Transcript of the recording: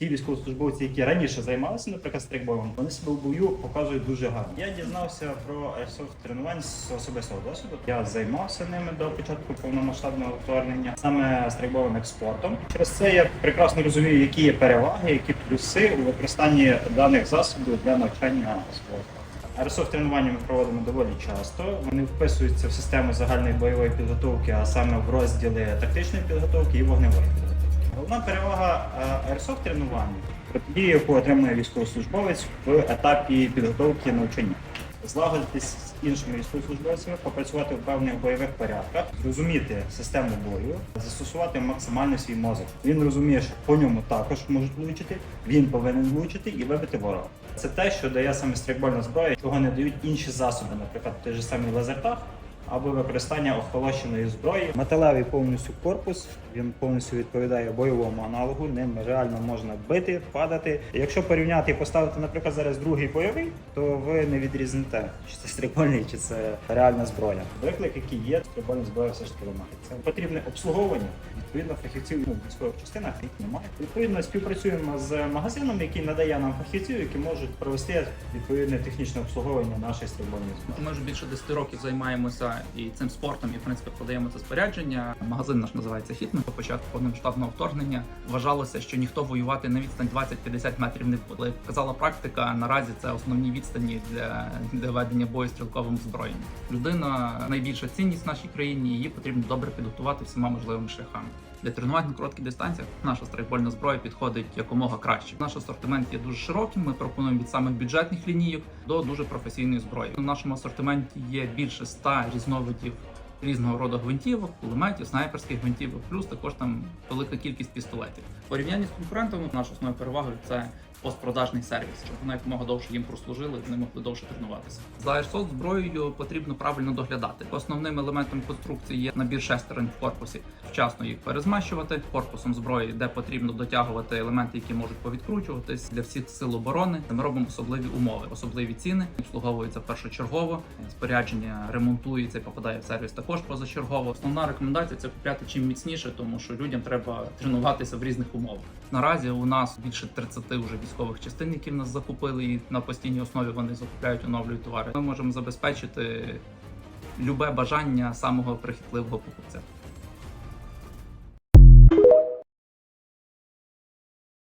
ті військовослужбовці, які раніше займалися, наприклад, стрейкболом, вони себе в бою показують дуже гарно. Я дізнався про airsoft тренувань з особистого досвіду. Я займався ними до початку повномасштабного вторгнення, саме стрейкболом експортом. Через це я прекрасно розумію, які є переваги, які плюси у використанні даних засобів для навчання спорту. Airsoft тренування ми проводимо доволі часто. Вони вписуються в систему загальної бойової підготовки, а саме в розділи тактичної підготовки і вогневої. Головна перевага е, airsoft тренування протидії, яку отримує військовослужбовець в етапі підготовки навчання. Злагодитись з іншими військовослужбовцями, попрацювати в певних бойових порядках, зрозуміти систему бою, застосувати максимально свій мозок. Він розуміє, що по ньому також можуть влучити, він повинен влучити і вибити ворога. Це те, що дає саме стрейкбольна зброя, чого не дають інші засоби, наприклад, той же самий лазертаг або використання охолощеної зброї. Металевий повністю корпус, він повністю відповідає бойовому аналогу. Ним реально можна бити, падати. Якщо порівняти і поставити, наприклад, зараз другий бойовий, то ви не відрізните, чи це стрибольний, чи це реальна зброя. Виклик, який є, стрибольна зброя все ж таки вимагає. Це потрібне обслуговування. Відповідно, фахівців в військових частинах їх немає. Відповідно, співпрацюємо з магазином, який надає нам фахівців, які можуть провести відповідне технічне обслуговування нашої стрибольної зброї. Ми вже більше 10 років займаємося і цим спортом, і в принципі продаємо це спорядження. Магазин наш називається Хітмен. По початку повномасштабного вторгнення вважалося, що ніхто воювати на відстань 20-50 метрів не буде. Як показала практика, наразі це основні відстані для, для ведення бою стрілковим зброєм. Людина найбільша цінність в нашій країні. Її потрібно добре підготувати всіма можливими шляхами. Для тренувань на коротких дистанціях наша страйкбольна зброя підходить якомога краще. Наш асортимент є дуже широким. Ми пропонуємо від самих бюджетних лінійок до дуже професійної зброї. У нашому асортименті є більше ста різновидів різного роду гвинтівок, кулеметів, снайперських гвинтівок, плюс також там велика кількість пістолетів. Порівняння з конкурентами наша основна перевагою це постпродажний сервіс, щоб вони якомога довше їм прослужили, вони могли довше тренуватися. За airsoft зброєю потрібно правильно доглядати. Основним елементом конструкції є набір шестерень в корпусі. Вчасно їх перезмащувати корпусом зброї, де потрібно дотягувати елементи, які можуть повідкручуватись для всіх сил оборони. Ми робимо особливі умови, особливі ціни, обслуговуються першочергово. Спорядження ремонтується і попадає в сервіс також позачергово. Основна рекомендація це купляти чим міцніше, тому що людям треба тренуватися в різних умовах. Наразі у нас більше 30 вже військових частин, які в нас закупили, і на постійній основі вони закупляють, оновлюють товари. Ми можемо забезпечити любе бажання самого прихитливого покупця.